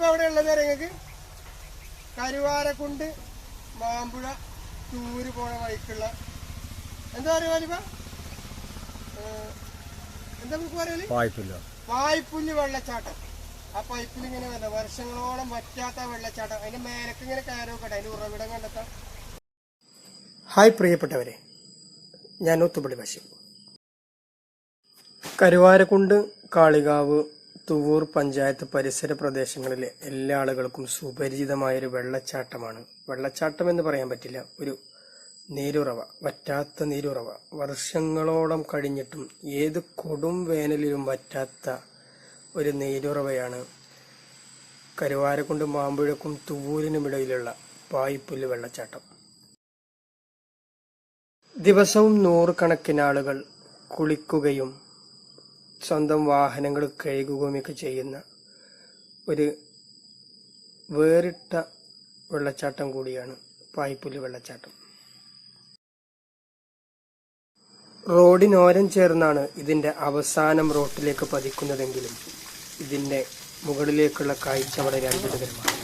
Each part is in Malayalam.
നമ്മളിപ്പോ എവിടെ ഉള്ളത് നിങ്ങൾക്ക്? കരുവാരക്കുണ്ട് മാമ്പുഴ ടൂര് പോണ വഴിക്കുള്ള. എന്താ പറയുക വലിപ്പ എന്താ നമുക്ക് പറയൽ വായ്പില്ല. വായ്പുല്ല് വെള്ളച്ചാട്ടം. ആ പൈപ്പിൽ ഇങ്ങനെ വല്ല വർഷങ്ങളോളം വറ്റാത്ത വെള്ളച്ചാട്ടം. അതിന്റെ മേലക്ക് ഇങ്ങനെ കയറൊക്കെ അതിന്റെ ഉറവിടം കണ്ടെത്താം. ഹായ് പ്രിയപ്പെട്ടവരെ. ഞാൻ ഒത്തുപള്ളി ബഷീർ. കരുവാരക്കുണ്ട് കാളികാവ് തുവൂർ പഞ്ചായത്ത് പരിസര പ്രദേശങ്ങളിലെ എല്ലാ ആളുകൾക്കും സുപരിചിതമായൊരു വെള്ളച്ചാട്ടമാണ്. വെള്ളച്ചാട്ടം എന്ന് പറയാൻ പറ്റില്ല ഒരു നീരുറവ വറ്റാത്ത നീരുറവ. വർഷങ്ങളോളം കഴിഞ്ഞിട്ടും ഏത് കൊടും വേനലിലും വറ്റാത്ത ഒരു നീരുറവയാണ്. കരുവാരക്കുണ്ട് മാമ്പുഴക്കും തുവൂരിനുമിടയിലുള്ള പായിപ്പുല്ല് വെള്ളച്ചാട്ടം. ദിവസവും നൂറുകണക്കിന് ആളുകൾ കുളിക്കുകയും സ്വന്തം വാഹനങ്ങൾ കഴുകുകയുമൊക്കെ ചെയ്യുന്ന ഒരു വേറിട്ട വെള്ളച്ചാട്ടം കൂടിയാണ് പായ്പുൽ വെള്ളച്ചാട്ടം. റോഡിനോരം ചേർന്നാണ് ഇതിന്റെ അവസാനം റോട്ടിലേക്ക് പതിക്കുന്നതെങ്കിലും ഇതിന്റെ മുകളിലേക്കുള്ള കാഴ്ച വളരെ അത്ഭുതകരമാണ്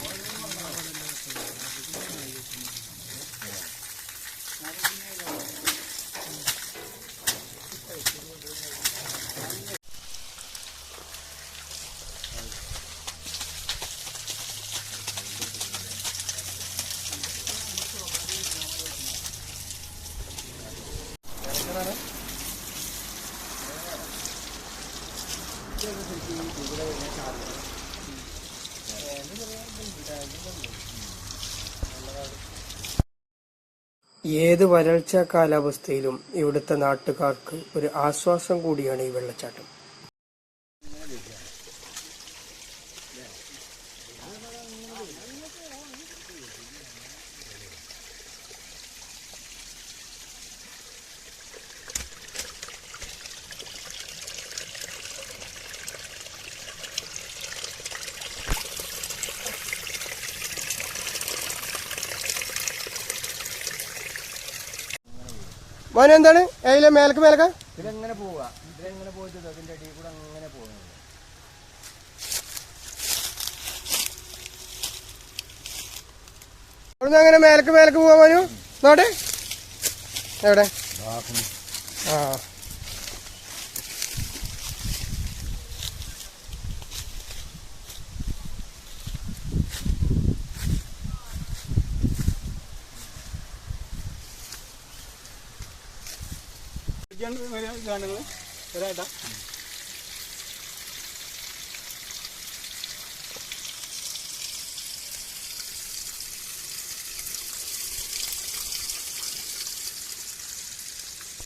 ഏത് വരൾച്ച കാലാവസ്ഥയിലും ഇവിടുത്തെ നാട്ടുകാർക്ക് ഒരു ആശ്വാസം കൂടിയാണ് ഈ വെള്ളച്ചാട്ടം. മോനെ എന്താണ്? അതിലെ മേലക്ക് മേലക്ക? ഇതിലെങ്ങനെ പോവുക? ഇതിലെങ്ങനെ പോയിട്ട് അതിന്റെ അടിയിൽ കൂടെ അങ്ങനെ പോകുന്നത് അവിടുന്ന് അങ്ങനെ മേലക്ക് മേലക്ക് പോവാ മോനു. നോട്ടെ എവിടെ? ആ. ഇതാണ് ഒരാട്ടാ